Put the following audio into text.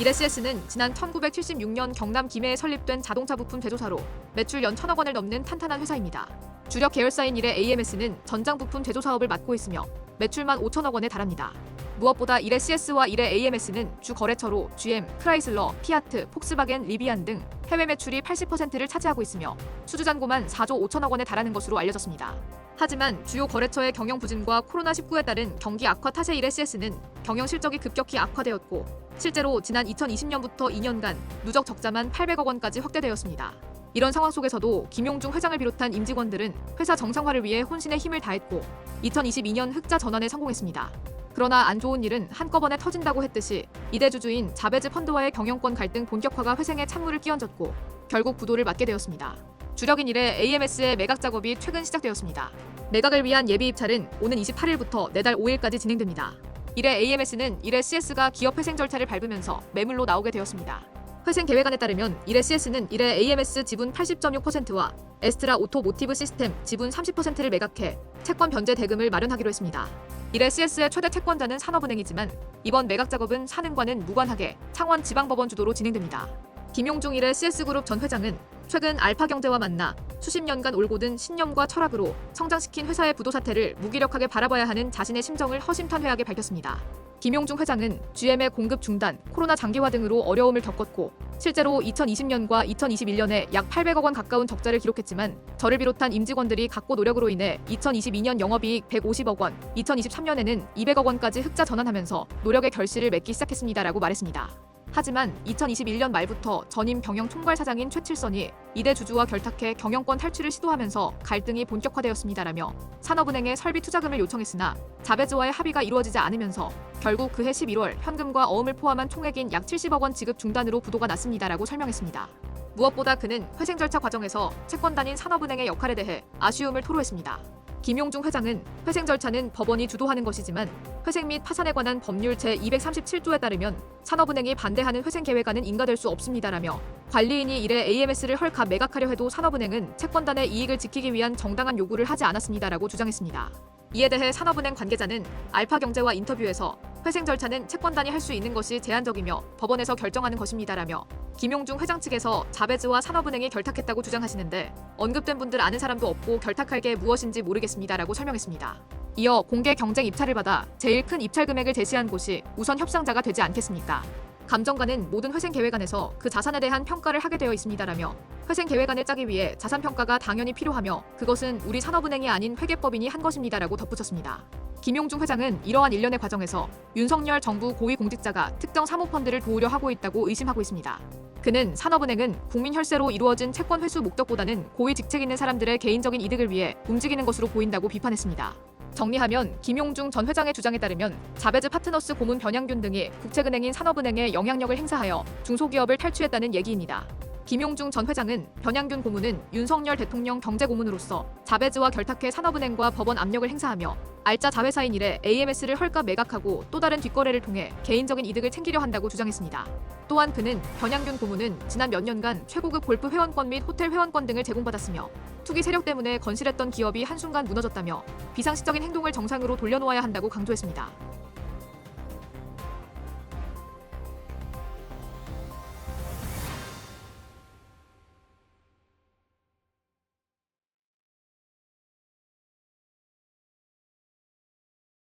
이레시에스는 지난 1976년 경남 김해에 설립된 자동차 부품 제조사로 매출 연 천억 원을 넘는 탄탄한 회사입니다. 주력 계열사인 이레 AMS는 전장 부품 제조 사업을 맡고 있으며 매출만 5천억 원에 달합니다. 무엇보다 이레 CS와 이레 AMS는 주 거래처로 GM, 크라이슬러, 피아트, 폭스바겐, 리비안 등 해외 매출이 80%를 차지하고 있으며 수주 잔고만 4조 5천억 원에 달하는 것으로 알려졌습니다. 하지만 주요 거래처의 경영 부진과 코로나19에 따른 경기 악화 탓에 이레 CS는 경영 실적이 급격히 악화되었고 실제로 지난 2020년부터 2년간 누적 적자만 800억 원까지 확대되었습니다. 이런 상황 속에서도 김용중 회장을 비롯한 임직원들은 회사 정상화를 위해 혼신의 힘을 다했고 2022년 흑자 전환에 성공했습니다. 그러나 안 좋은 일은 한꺼번에 터진다고 했듯이 이대주주인 자베즈 펀드와의 경영권 갈등 본격화가 회생에 찬물을 끼얹었고 결국 부도를 맞게 되었습니다. 주력인 이래 AMS의 매각 작업이 최근 시작되었습니다. 매각을 위한 예비 입찰은 오는 28일부터 내달 5일까지 진행됩니다. 이래 AMS는 이래 CS가 기업 회생 절차를 밟으면서 매물로 나오게 되었습니다. 회생 계획안에 따르면 이래 CS는 이래 AMS 지분 80.6%와 에스트라 오토모티브 시스템 지분 30%를 매각해 채권 변제 대금을 마련하기로 했습니다. 이래 CS의 최대 채권자는 산업은행이지만 이번 매각 작업은 사는과는 무관하게 창원 지방법원 주도로 진행됩니다. 김용중 이래 CS그룹 전 회장은 최근 알파경제와 만나 수십 년간 올고든 신념과 철학으로 성장시킨 회사의 부도 사태를 무기력하게 바라봐야 하는 자신의 심정을 허심탄회하게 밝혔습니다. 김용중 회장은 GM의 공급 중단, 코로나 장기화 등으로 어려움을 겪었고 실제로 2020년과 2021년에 약 800억 원 가까운 적자를 기록했지만 저를 비롯한 임직원들이 각고 노력으로 인해 2022년 영업이익 150억 원, 2023년에는 200억 원까지 흑자 전환하면서 노력의 결실을 맺기 시작했습니다라고 말했습니다. 하지만 2021년 말부터 전임 경영 총괄 사장인 최칠선이 이대 주주와 결탁해 경영권 탈출을 시도하면서 갈등이 본격화되었습니다라며 산업은행에 설비 투자금을 요청했으나 자베즈와의 합의가 이루어지지 않으면서 결국 그해 11월 현금과 어음을 포함한 총액인 약 70억 원 지급 중단으로 부도가 났습니다라고 설명했습니다. 무엇보다 그는 회생 절차 과정에서 채권단인 산업은행의 역할에 대해 아쉬움을 토로했습니다. 김용중 회장은 회생 절차는 법원이 주도하는 것이지만 회생 및 파산에 관한 법률 제237조에 따르면 산업은행이 반대하는 회생 계획안은 인가될 수 없습니다라며 관리인이 이래 AMS를 헐값 매각하려 해도 산업은행은 채권단의 이익을 지키기 위한 정당한 요구를 하지 않았습니다라고 주장했습니다. 이에 대해 산업은행 관계자는 알파경제와 인터뷰에서 회생 절차는 채권단이 할 수 있는 것이 제한적이며 법원에서 결정하는 것입니다라며 김용중 회장 측에서 자베즈와 산업은행이 결탁했다고 주장하시는데 언급된 분들 아는 사람도 없고 결탁할 게 무엇인지 모르겠습니다라고 설명했습니다. 이어 공개 경쟁 입찰을 받아 제일 큰 입찰 금액을 제시한 곳이 우선 협상자가 되지 않겠습니까? 감정가는 모든 회생 계획안에서 그 자산에 대한 평가를 하게 되어 있습니다라며 회생 계획안을 짜기 위해 자산 평가가 당연히 필요하며 그것은 우리 산업은행이 아닌 회계법인이 한 것입니다라고 덧붙였습니다. 김용중 회장은 이러한 일련의 과정에서 윤석열 정부 고위공직자가 특정 사모펀드를 도우려 하고 있다고 의심하고 있습니다. 그는 산업은행은 국민 혈세로 이루어진 채권 회수 목적보다는 고위 직책 있는 사람들의 개인적인 이득을 위해 움직이는 것으로 보인다고 비판했습니다. 정리하면 김용중 전 회장의 주장에 따르면 자베즈 파트너스 고문 변양균 등이 국책은행인 산업은행에 영향력을 행사하여 중소기업을 탈취했다는 얘기입니다. 김용중 전 회장은 변양균 고문은 윤석열 대통령 경제 고문으로서 자베즈와 결탁해 산업은행과 법원 압력을 행사하며 알짜 자회사인 일에 AMS를 헐값 매각하고 또 다른 뒷거래를 통해 개인적인 이득을 챙기려 한다고 주장했습니다. 또한 그는 변양균 고문은 지난 몇 년간 최고급 골프 회원권 및 호텔 회원권 등을 제공받았으며 투기 세력 때문에 건실했던 기업이 한순간 무너졌다며 비상시적인 행동을 정상으로 돌려놓아야 한다고 강조했습니다.